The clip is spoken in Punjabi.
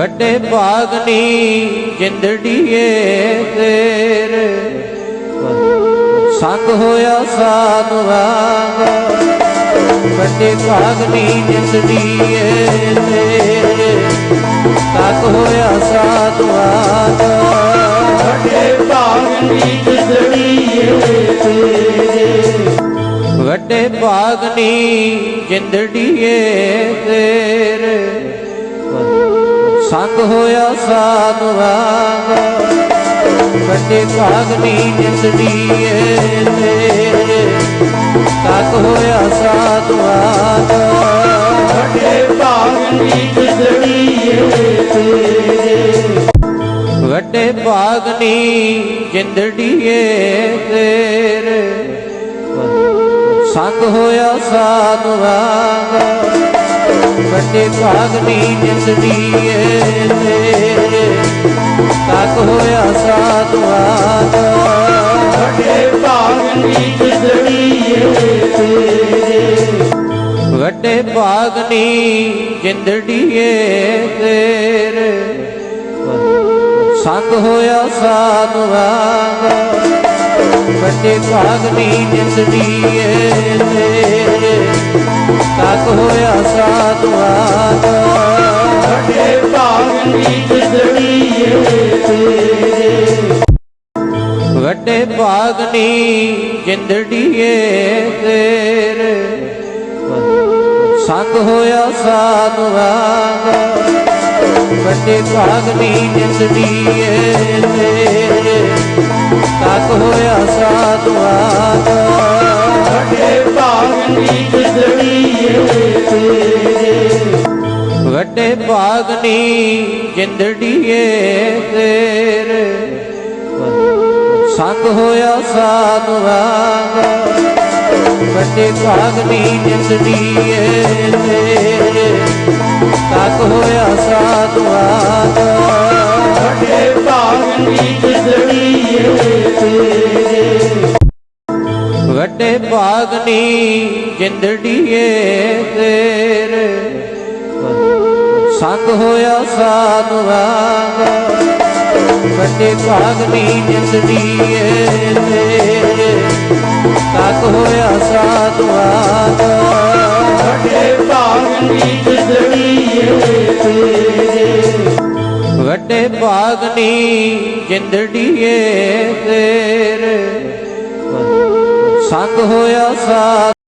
ਵੱਡੇ ਭਾਗਨੀ ਜਿੰਦੜੀਏ ਤੇਰ। ਸੰਗ ਹੋਇਆ ਸਾਧਵਾਂਗਾ ਵੱਡੇ ਭਾਗਨੀ ਜਿੰਦੜੀਏ ਤੇਰੇ। ਸੰਗ ਹੋਇਆ ਸਾਧਵਾਂਗਾ ਵੱਡੇ ਭਾਗਨੀ ਜਿੰਦੜੀਏ ਤੇਰੇ। ਵੱਡੇ ਭਾਗਨੀ ਜਿੰਦੜੀਏ ਤੇਰੇ। ਸੰਗ ਹੋਇਆ ਸਾਧਵਾਂਗਾ ਵੱਡੇ ਭਾਗਨੀ ਜਿੰਦੜੀਏ ਤੇਰੇ ਸੰਗ ਹੋਇਆ ਸਾਧਵਾਂਗਾ ਵੱਡੇ ਭਾਗਨੀ ਜਿੰਦੜੀਏ ਤੇਰੇ ਵੱਡੇ ਭਾਗਨੀ ਜਿੰਦੜੀਏ ਤੇਰੇ। ਸੰਗ ਹੋਇਆ ਸਾਧਵਾਂਗਾ ਵੱਡੇ ਭਾਗਨੀ ਜਿੰਦੜੀਏ ਤੇਰੇ। ਸੰਗ ਹੋਇਆ ਸਾਧਵਾਂਗਾ ਵੱਡੇ ਭਾਗਨੀ ਜਿੰਦੜੀਏ ਤੇਰੇ। ਵੱਡੇ ਭਾਗਨੀ ਜਿੰਦੜੀਏ ਤੇਰੇ। ਸੰਗ ਹੋਇਆ ਸਾਧਵਾਂਗਾ ਵੱਡੇ ਭਾਗਨੀ ਜਿੰਦੜੀਏ ਤੇਰੇ। ਸੰਗ ਹੋਇਆ ਸਾਧਵਾਂਗਾ ਵੱਡੇ ਭਾਗਨੀ ਜਿੰਦੜੀਏ ਤੇਰੇ। ਤੇਰੇ ਸੰਗ ਹੋਇਆ ਸਾਧਵਾਂਗਾ ਵੱਡੇ ਭਾਗਨੀ ਜਿੰਦੜੀਏ ਤੇਰੇ। ਸੰਗ ਹੋਇਆ ਸਾਧਵਾਂਗਾ ਵੱਡੇ ਭਾਗਨੀ ਜਿੰਦੜੀਏ ਤੇਰੇ। ਸੰਗ ਹੋਇਆ ਸਾਧਵਾਂਗਾ ਵੱਡੇ ਭਾਗਨੀ ਜਿੰਦੜੀਏ ਤੇਰੇ। ਸੰਗ ਹੋਇਆ ਸਾਧਵਾਂਗਾ ਵੱਡੇ ਭਾਗਨੀ ਜਿੰਦੜੀਏ ਤੇਰੇ। ਵੱਡੇ ਭਾਗਨੀ ਜਿੰਦੜੀਏ ਤੇਰੇ। ਸੰਗ ਹੋਇਆ ਸਾਧਵਾਂਗਾ ਵੱਡੇ ਭਾਗਨੀ ਜਿੰਦੜੀਏ ਤੇਰੇ ਸੰਗ ਹੋਇਆ ਸਾਧਵਾਂਗਾ ਵੱਡੇ ਭਾਗਨੀ ਜਿੰਦੜੀਏ ਤੇਰੇ ਵੱਡੇ ਭਾਗਨੀ ਜਿੰਦੜੀਏ ਤੇਰੇ। ਸੰਗ ਹੋਇਆ ਸਾਧ